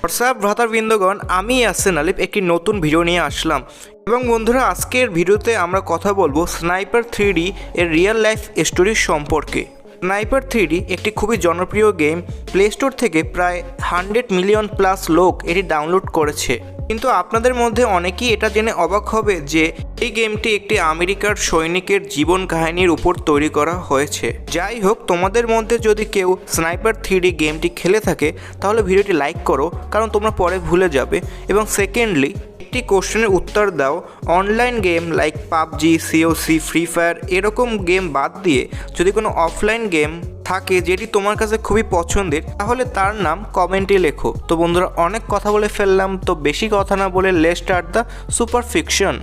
WhatsApp ভ্রাতারবৃন্দগণ আমি আসেন আলিফ একটি নতুন ভিডিও নিয়ে আসলাম। এবং বন্ধুরা, আজকের ভিডিওতে আমরা কথা বলব স্নাইপার থ্রি এর রিয়েল লাইফ স্টোরির সম্পর্কে। স্নাইপার থ্রি একটি খুবই জনপ্রিয় গেম, প্লে স্টোর থেকে প্রায় হান্ড্রেড মিলিয়ন প্লাস লোক এটি ডাউনলোড করেছে। কিন্তু আপনাদের মধ্যে অনেকেই এটা জেনে অবাক হবে যে এই গেমটি একটি আমেরিকার সৈনিকের জীবন কাহিনীর উপর তৈরি করা হয়েছে। যাই হোক, তোমাদের মধ্যে যদি কেউ স্নাইপার থ্রি গেমটি খেলে থাকে, তাহলে ভিডিওটি লাইক করো, কারণ তোমরা পরে ভুলে যাবে। এবং সেকেন্ডলি, একটি কোশ্চেনের উত্তর দাও। Online game like PUBG, COC, free fire, এরকম গেম বাদ দিয়ে যদি কোনো অফলাইন গেম থাকে যেটি তোমার কাছে খুবই পছন্দের, তাহলে তার নাম কমেন্টে লেখো। তো বন্ধুরা, অনেক কথা বলে ফেললাম, তো বেশি কথা না বলে let's start the super fiction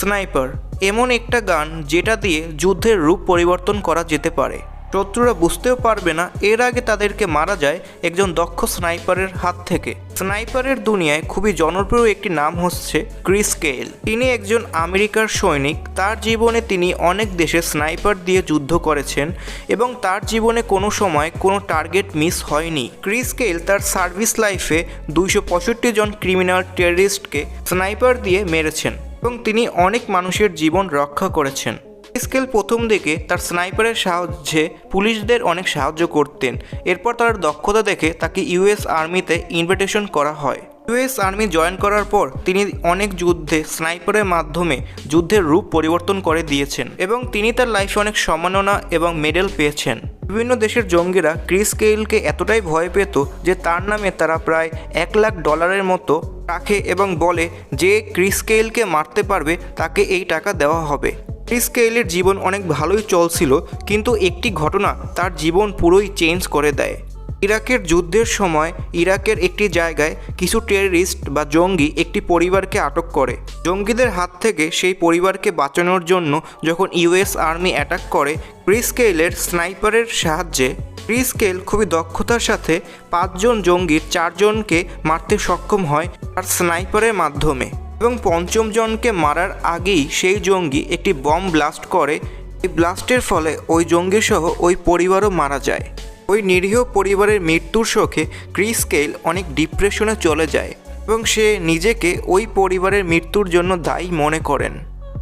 sniper এমন একটা গান যেটা দিয়ে যুদ্ধের রূপ পরিবর্তন করা যেতে পারে। শত্রুরা বুঝতেও পারবে না এর আগে তাদেরকে মারা যায় একজন দক্ষ স্নাইপারের হাত থেকে। স্নাইপারের দুনিয়ায় খুবই জনপ্রিয় একটি নাম হচ্ছে ক্রিস কেল তিনি একজন আমেরিকার সৈনিক। তার জীবনে তিনি অনেক দেশে স্নাইপার দিয়ে যুদ্ধ করেছেন এবং তার জীবনে কোনো সময় কোনো টার্গেট মিস হয়নি। ক্রিস কেল তার সার্ভিস লাইফে দুইশো পঁয়ষট্টি জন ক্রিমিনাল টেররিস্টকে স্নাইপার দিয়ে মেরেছেন এবং তিনি অনেক মানুষের জীবন রক্ষা করেছেন। স্কেল প্রথম দিকে তার স্নাইপারের সাহায্যে পুলিশদের অনেক সাহায্য করতেন। এরপর তার দক্ষতা দেখে তাকে ইউএস আর্মিতে ইনভিটেশন করা হয়। ইউএস আর্মি জয়েন করার পর তিনি অনেক যুদ্ধে স্নাইপারের মাধ্যমে যুদ্ধের রূপ পরিবর্তন করে দিয়েছেন এবং তিনি তার লাইফে অনেক সম্মাননা এবং মেডেল পেয়েছেন। বিভিন্ন দেশের জঙ্গিরা ক্রিস কেইলকে এতটাই ভয় পেত যে তার নামে তারা প্রায় এক লাখ ডলারের মতো রাখে এবং বলে, যে ক্রিস কেইলকে মারতে পারবে তাকে এই টাকা দেওয়া হবে। ক্রিস কেইলের জীবন অনেক ভালোই চলছিল, কিন্তু একটি ঘটনা তার জীবন পুরোই চেঞ্জ করে দেয়। ইরাকের যুদ্ধের সময় ইরাকের একটি জায়গায় কিছু টেররিস্ট বা জঙ্গি একটি পরিবারকে আটক করে। জঙ্গিদের হাত থেকে সেই পরিবারকে বাঁচানোর জন্য যখন ইউএস আর্মি অ্যাটাক করে ক্রিস কেইলের স্নাইপারের সাহায্যে ক্রিস কেল খুবই দক্ষতার সাথে পাঁচজন জঙ্গির চারজনকে মারতে সক্ষম হয় তার স্নাইপারের মাধ্যমে। এবং পঞ্চম জনকে মারার আগেই সেই জঙ্গি একটি বম ব্লাস্ট করে। এই ব্লাস্টের ফলে ওই জঙ্গি সহ ওই পরিবারও মারা যায়। ওই নিরীহ পরিবারের মৃত্যুর শোকে ক্রিস কেল অনেক ডিপ্রেশনে চলে যায় এবং সে নিজেকে ওই পরিবারের মৃত্যুর জন্য দায়ী মনে করেন।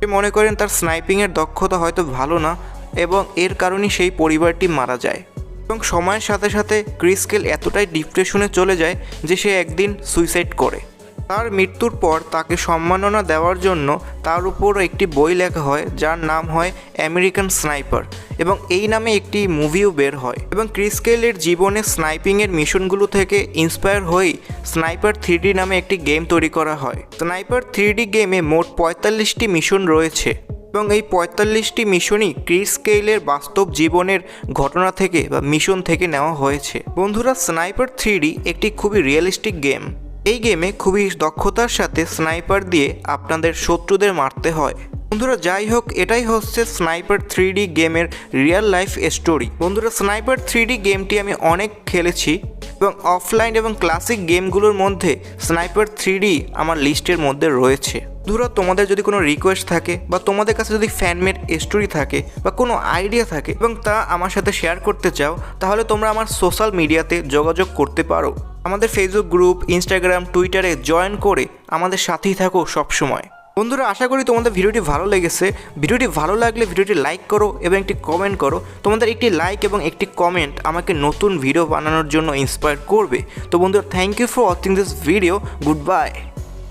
সে মনে করেন তার স্নাইপিংয়ের দক্ষতা হয়তো ভালো না এবং এর কারণেই সেই পরিবারটি মারা যায়। এবং সময়ের সাথে সাথে ক্রিসকেল এতটাই ডিপ্রেশনে চলে যায় যে সে একদিন সুইসাইড করে। তার মৃত্যুর পর তাকে সম্মাননা দেওয়ার জন্য তার উপর একটি বই লেখা হয়, যার নাম হয় আমেরিকান স্নাইপার এবং এই নামে একটি মুভিও বের হয়। এবং ক্রিসকেলের জীবনে স্নাইপিংয়ের মিশনগুলো থেকে ইন্সপায়ার হয়েই স্নাইপার থ্রি নামে একটি গেম তৈরি করা হয়। স্নাইপার থ্রি গেমে মোট পঁয়তাল্লিশটি মিশন রয়েছে এবং এই পঁয়তাল্লিশটি মিশনই ক্রিস স্কেইলের বাস্তব জীবনের ঘটনা থেকে বা মিশন থেকে নেওয়া হয়েছে। বন্ধুরা, স্নাইপার থ্রি একটি খুবই রিয়েলিস্টিক গেম এই গেমে খুবই দক্ষতার সাথে স্নাইপার দিয়ে আপনাদের শত্রুদের মারতে হয়। বন্ধুরা, যাই হোক, এটাই হচ্ছে স্নাইপার থ্রি গেমের রিয়েল লাইফ স্টোরি বন্ধুরা স্নাইপার থ্রি গেমটি আমি অনেক খেলেছি এবং অফলাইন এবং ক্লাসিক গেমগুলোর মধ্যে স্নাইপার থ্রি আমার লিস্টের মধ্যে রয়েছে। বন্ধুরা, তোমাদের যদি কোনো রিকোয়েস্ট থাকে বা তোমাদের কাছে যদি ফ্যানমেড স্টোরি থাকে বা কোনো আইডিয়া থাকে এবং তা আমার সাথে শেয়ার করতে চাও, তাহলে তোমরা আমার সোশ্যাল মিডিয়াতে যোগাযোগ করতে পারো। আমাদের ফেসবুক গ্রুপ ইনস্টাগ্রাম টুইটারে জয়েন করে আমাদের সাথেই থাকো সবসময়। বন্ধুরা, আশা করি তোমাদের ভিডিওটি ভালো লেগেছে। ভিডিওটি ভালো লাগলে ভিডিওটি লাইক করো এবং একটি কমেন্ট করো। তোমাদের একটি লাইক এবং একটি কমেন্ট আমাকে নতুন ভিডিও বানানোর জন্য ইন্সপায়ার করবে। তো বন্ধুরা thank you for watching this video goodbye